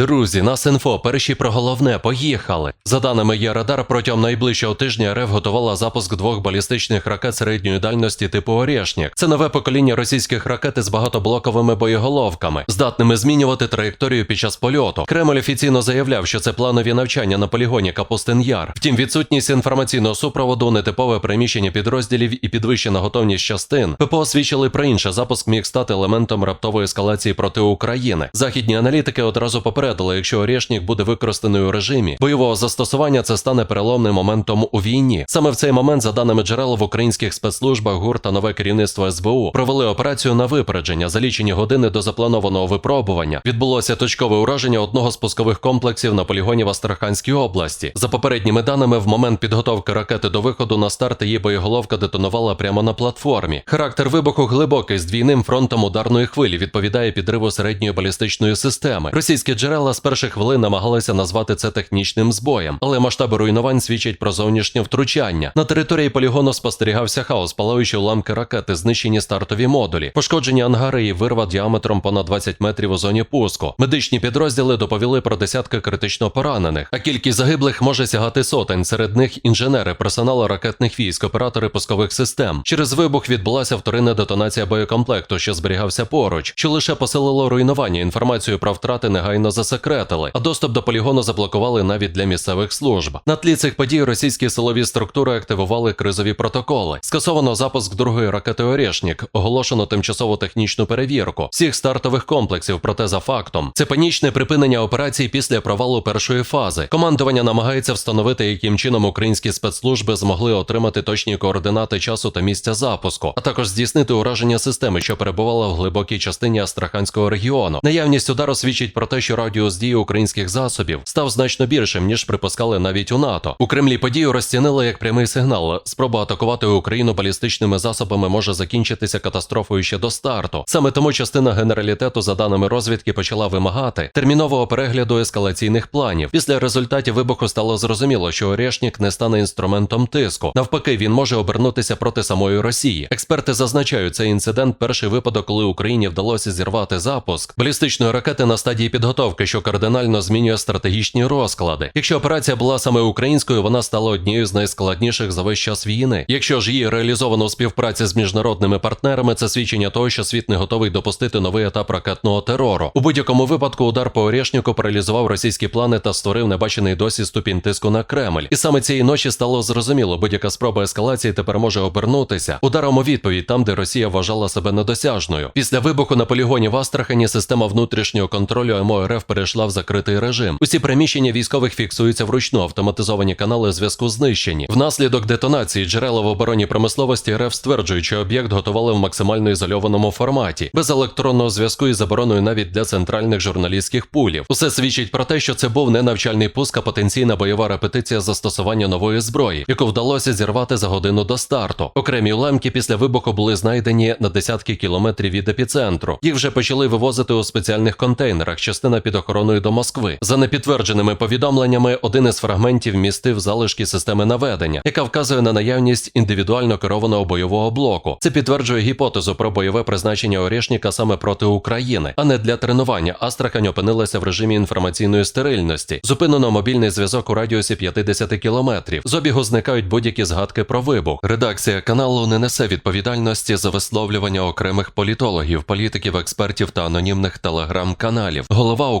Друзі, нас інфо, перші про головне, поїхали. За даними Єрадар, протягом найближчого тижня РФ готувала запуск двох балістичних ракет середньої дальності типу Орєшнік. Це нове покоління російських ракет із багатоблоковими боєголовками, здатними змінювати траєкторію під час польоту. Кремль офіційно заявляв, що це планові навчання на полігоні Капустин Яр. Втім, відсутність інформаційного супроводу, нетипове приміщення підрозділів і підвищена готовність частин ППО свідчили про інше. Запуск міг стати елементом раптової ескалації проти України. Західні аналітики одразу попередили, якщо Орєшнік буде використаний у режимі бойового застосування, це стане переломним моментом у війні. Саме в цей момент, за даними джерел в українських спецслужбах, ГУР та нове керівництво СБУ провели операцію на випередження. За лічені години до запланованого випробування відбулося точкове ураження одного з пускових комплексів на полігоні в Астраханській області. За попередніми даними, в момент підготовки ракети до виходу на старт її боєголовка детонувала прямо на платформі. Характер вибуху глибокий з двійним фронтом ударної хвилі відповідає підриву середньої балістичної системи. Російські джерела з перших хвилин намагалися назвати це технічним збоєм, але масштаби руйнувань свідчать про зовнішнє втручання. На території полігону спостерігався хаос, палаючі уламки ракети, знищені стартові модулі, пошкоджені ангари і вирва діаметром понад 20 метрів у зоні пуску. Медичні підрозділи доповіли про десятки критично поранених, а кількість загиблих може сягати сотень. Серед них інженери, персонал ракетних військ, оператори пускових систем. Через вибух відбулася вторинна детонація боєкомплекту, що зберігався поруч, що лише посилило руйнування. Інформацію про втрати негайно засекретили, а доступ до полігону заблокували навіть для місцевих служб. На тлі цих подій російські силові структури активували кризові протоколи. Скасовано запуск другої ракети Орєшнік, оголошено тимчасову технічну перевірку всіх стартових комплексів. Проте за фактом це панічне припинення операцій після провалу першої фази. Командування намагається встановити, яким чином українські спецслужби змогли отримати точні координати часу та місця запуску, а також здійснити ураження системи, що перебувала в глибокій частині Астраханського регіону. Наявність удару свідчить про те, що радіус дії українських засобів став значно більшим ніж припускали навіть у НАТО. У Кремлі подію розцінили як прямий сигнал. Спроба атакувати Україну балістичними засобами може закінчитися катастрофою ще до старту. Саме тому частина генералітету, за даними розвідки, почала вимагати термінового перегляду ескалаційних планів. Після результатів вибуху стало зрозуміло, що Орешнік не стане інструментом тиску. Навпаки, він може обернутися проти самої Росії. Експерти зазначають, цей інцидент перший випадок, коли Україні вдалося зірвати запуск балістичної ракети на стадії підготовки, що кардинально змінює стратегічні розклади. Якщо операція була саме українською, вона стала однією з найскладніших за весь час війни. Якщо ж її реалізовано у співпраці з міжнародними партнерами, це свідчення того, що світ не готовий допустити новий етап ракетного терору. У будь-якому випадку удар по Орєшніку паралізував російські плани та створив небачений досі ступінь тиску на Кремль. І саме цієї ночі стало зрозуміло, будь-яка спроба ескалації тепер може обернутися ударом у відповідь там, де Росія вважала себе недосяжною. Після вибуху на полігоні в Астрахані система внутрішнього контролю МОРФ перейшла в закритий режим. Усі приміщення військових фіксуються вручну, автоматизовані канали зв'язку знищені. Внаслідок детонації джерела в обороні промисловості РФ стверджують, що об'єкт готували в максимально ізольованому форматі, без електронного зв'язку і забороною навіть для центральних журналістських пулів. Усе свідчить про те, що це був не навчальний пуск, а потенційна бойова репетиція застосування нової зброї, яку вдалося зірвати за годину до старту. Окремі уламки після вибуху були знайдені на десятки кілометрів від епіцентру. Їх вже почали вивозити у спеціальних контейнерах, частина під охороною до Москви. За непідтвердженими повідомленнями, один із фрагментів містив залишки системи наведення, яка вказує на наявність індивідуально керованого бойового блоку. Це підтверджує гіпотезу про бойове призначення Орєшніка саме проти України, а не для тренування. Астрахань опинилася в режимі інформаційної стерильності. Зупинено мобільний зв'язок у радіусі 50 кілометрів. З обігу зникають будь-які згадки про вибух. Редакція каналу не несе відповідальності за висловлювання окремих політологів, політиків, експертів та анонімних телеграм-каналів. Голова у